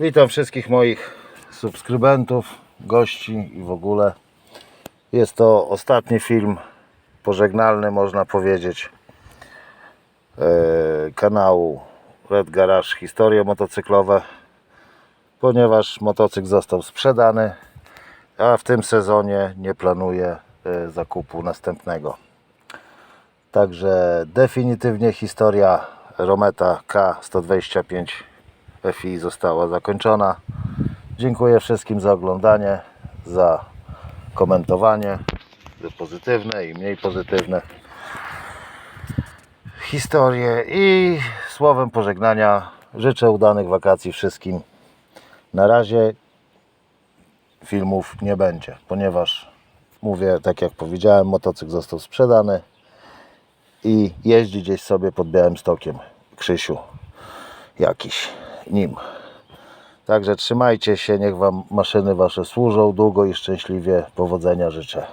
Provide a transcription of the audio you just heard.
Witam wszystkich moich subskrybentów, gości i w ogóle. Jest to ostatni film pożegnalny, można powiedzieć, e, kanału Red Garage Historie motocyklowe, ponieważ motocykl został sprzedany, a w tym sezonie nie planuję e, zakupu następnego. Także definitywnie historia Rometa K125 FI została zakończona. Dziękuję wszystkim za oglądanie, za komentowanie pozytywne i mniej pozytywne historie i słowem pożegnania życzę udanych wakacji wszystkim. Na razie filmów nie będzie, ponieważ mówię, tak jak powiedziałem, motocykl został sprzedany i jeździ gdzieś sobie pod białym stokiem Krzysiu jakiś nim. Także trzymajcie się, niech Wam maszyny Wasze służą długo i szczęśliwie. Powodzenia życzę.